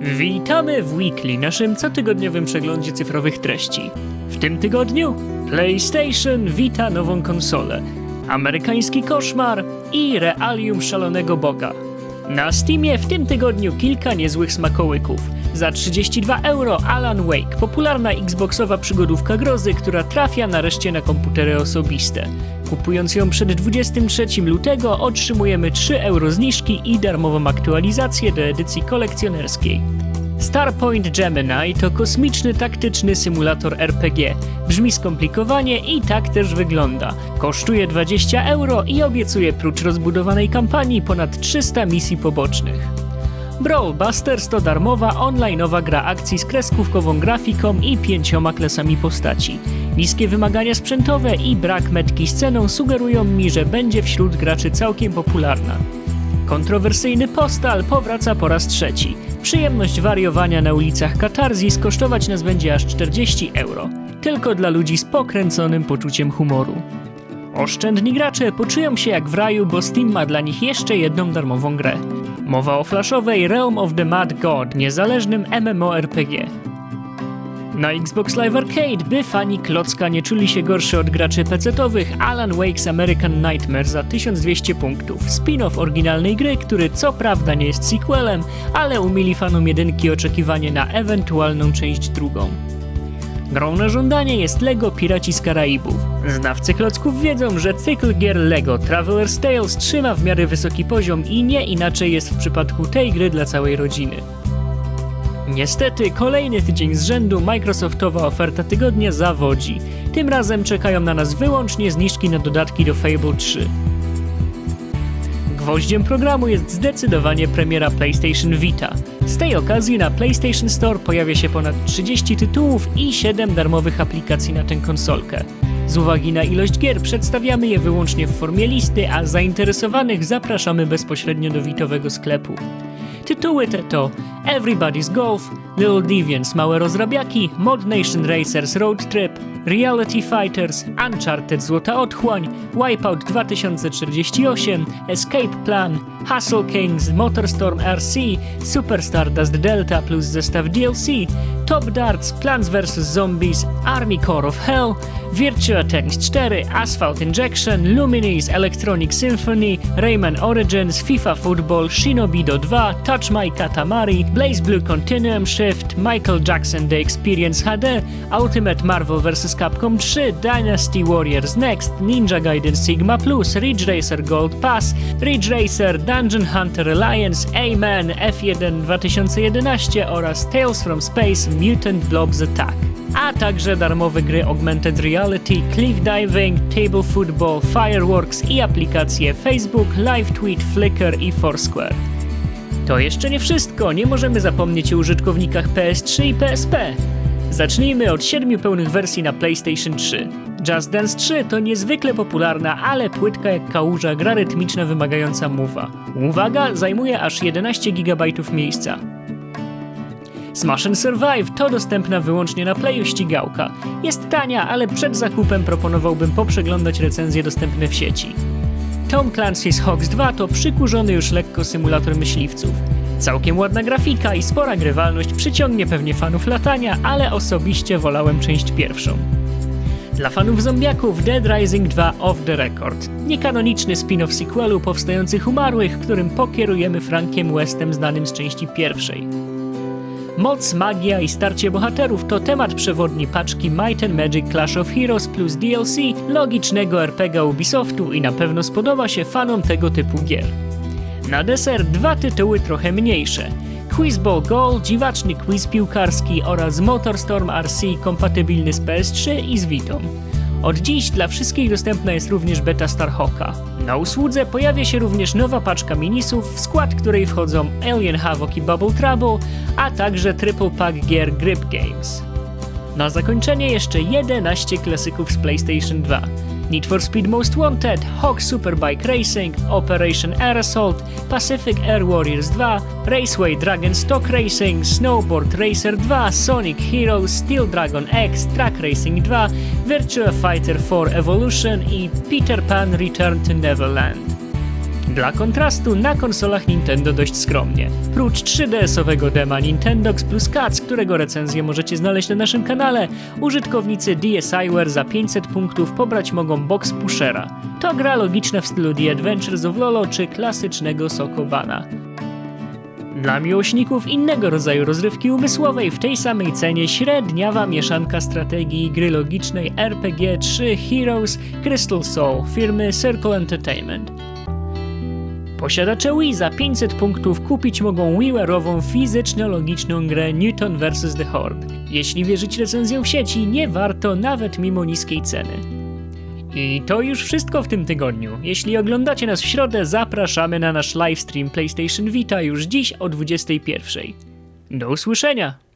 Witamy w Weekly, naszym cotygodniowym przeglądzie cyfrowych treści. W tym tygodniu PlayStation wita nową konsolę, amerykański koszmar i realium szalonego boga. Na Steamie w tym tygodniu kilka niezłych smakołyków. Za 32 euro Alan Wake, popularna xboxowa przygodówka grozy, która trafia nareszcie na komputery osobiste. Kupując ją przed 23 lutego otrzymujemy 3 euro zniżki i darmową aktualizację do edycji kolekcjonerskiej. Starpoint Gemini to kosmiczny taktyczny symulator RPG. Brzmi skomplikowanie i tak też wygląda. Kosztuje 20 euro i obiecuje prócz rozbudowanej kampanii ponad 300 misji pobocznych. Brawl Busters to darmowa onlineowa gra akcji z kreskówkową grafiką i pięcioma klasami postaci. Niskie wymagania sprzętowe i brak metki z ceną sugerują mi, że będzie wśród graczy całkiem popularna. Kontrowersyjny postal powraca po raz trzeci. Przyjemność wariowania na ulicach Katarzis kosztować nas będzie aż 40 euro. Tylko dla ludzi z pokręconym poczuciem humoru. Oszczędni gracze poczują się jak w raju, bo Steam ma dla nich jeszcze jedną darmową grę. Mowa o flashowej Realm of the Mad God, niezależnym MMORPG. Na Xbox Live Arcade, by fani klocka nie czuli się gorszy od graczy PC-owych, Alan Wake's American Nightmare za 1200 punktów. Spin-off oryginalnej gry, który co prawda nie jest sequelem, ale umili fanom jedynki oczekiwanie na ewentualną część drugą. Grą na żądanie jest LEGO Piraci z Karaibów. Znawcy klocków wiedzą, że cykl gier LEGO Traveler's Tales trzyma w miarę wysoki poziom i nie inaczej jest w przypadku tej gry dla całej rodziny. Niestety, kolejny tydzień z rzędu Microsoftowa oferta tygodnia zawodzi. Tym razem czekają na nas wyłącznie zniżki na dodatki do Fable 3. Gwoździem programu jest zdecydowanie premiera PlayStation Vita. Z tej okazji na PlayStation Store pojawia się ponad 30 tytułów i 7 darmowych aplikacji na tę konsolkę. Z uwagi na ilość gier przedstawiamy je wyłącznie w formie listy, a zainteresowanych zapraszamy bezpośrednio do Witowego sklepu. Tytuły te to Everybody's Golf, Little Deviants Małe Rozrabiaki, Mod Nation Racers Road Trip, Reality Fighters, Uncharted Złota Otchłań, Wipeout 2048, Escape Plan, Hustle Kings, Motorstorm RC, Super Stardust Delta plus zestaw DLC, Top Darts, Plants vs. Zombies, Army Core of Hell, Virtua Tennis 4, Asphalt Injection, Luminis Electronic Symphony, Rayman Origins, FIFA Football, Shinobido 2, Touch My Katamari, Blaze Blue Continuum Shift, Michael Jackson The Experience HD, Ultimate Marvel vs. Capcom 3, Dynasty Warriors Next, Ninja Gaiden Sigma Plus, Ridge Racer Gold Pass, Ridge Racer, Dungeon Hunter Alliance, Amen, F1 2011 oraz Tales from Space Mutant Blobs Attack a także darmowe gry Augmented Reality, Cliff Diving, Table Football, Fireworks i aplikacje Facebook, Live Tweet, Flickr i Foursquare. To jeszcze nie wszystko, nie możemy zapomnieć o użytkownikach PS3 i PSP. Zacznijmy od siedmiu pełnych wersji na PlayStation 3. Just Dance 3 to niezwykle popularna, ale płytka jak kałuża gra rytmiczna wymagająca mowa. Uwaga, zajmuje aż 11 GB miejsca. Smash and Survive to dostępna wyłącznie na Playu ścigałka. Jest tania, ale przed zakupem proponowałbym poprzeglądać recenzje dostępne w sieci. Tom Clancy's Hawks 2 to przykurzony już lekko symulator myśliwców. Całkiem ładna grafika i spora grywalność przyciągnie pewnie fanów latania, ale osobiście wolałem część pierwszą. Dla fanów zombiaków Dead Rising 2 Off the Record. Niekanoniczny spin-off sequelu powstających umarłych, którym pokierujemy Frankiem Westem znanym z części pierwszej. Moc, magia i starcie bohaterów to temat przewodni paczki Might and Magic Clash of Heroes plus DLC logicznego RPG Ubisoftu i na pewno spodoba się fanom tego typu gier. Na deser dwa tytuły trochę mniejsze. Quizball Goal, dziwaczny quiz piłkarski oraz Motorstorm RC kompatybilny z PS3 i z Vitą. Od dziś dla wszystkich dostępna jest również beta Starhawka. Na usłudze pojawia się również nowa paczka minisów, w skład której wchodzą Alien Havoc i Bubble Trouble, a także triple pack gier Grip Games. Na zakończenie jeszcze 11 klasyków z PlayStation 2. Need for Speed Most Wanted, Hawk Superbike Racing, Operation Air Assault, Pacific Air Warriors 2, Raceway Dragon Stock Racing, Snowboard Racer 2, Sonic Heroes, Steel Dragon X, Track Racing 2, Virtua Fighter 4 Evolution i Peter Pan Return to Neverland. Dla kontrastu na konsolach Nintendo dość skromnie. Prócz 3DS-owego dema Nintendox plus Cats, którego recenzję możecie znaleźć na naszym kanale, użytkownicy DSiWare za 500 punktów pobrać mogą Box Pushera. To gra logiczna w stylu The Adventures of Lolo czy klasycznego Sokobana. Dla miłośników innego rodzaju rozrywki umysłowej w tej samej cenie średniawa mieszanka strategii gry logicznej RPG 3 Heroes Crystal Soul firmy Circle Entertainment. Posiadacze Wii za 500 punktów kupić mogą WiiWare'ową fizyczno-logiczną grę Newton vs. The Horde. Jeśli wierzyć recenzjom w sieci, nie warto nawet mimo niskiej ceny. I to już wszystko w tym tygodniu. Jeśli oglądacie nas w środę, zapraszamy na nasz livestream PlayStation Vita już dziś o 21. Do usłyszenia!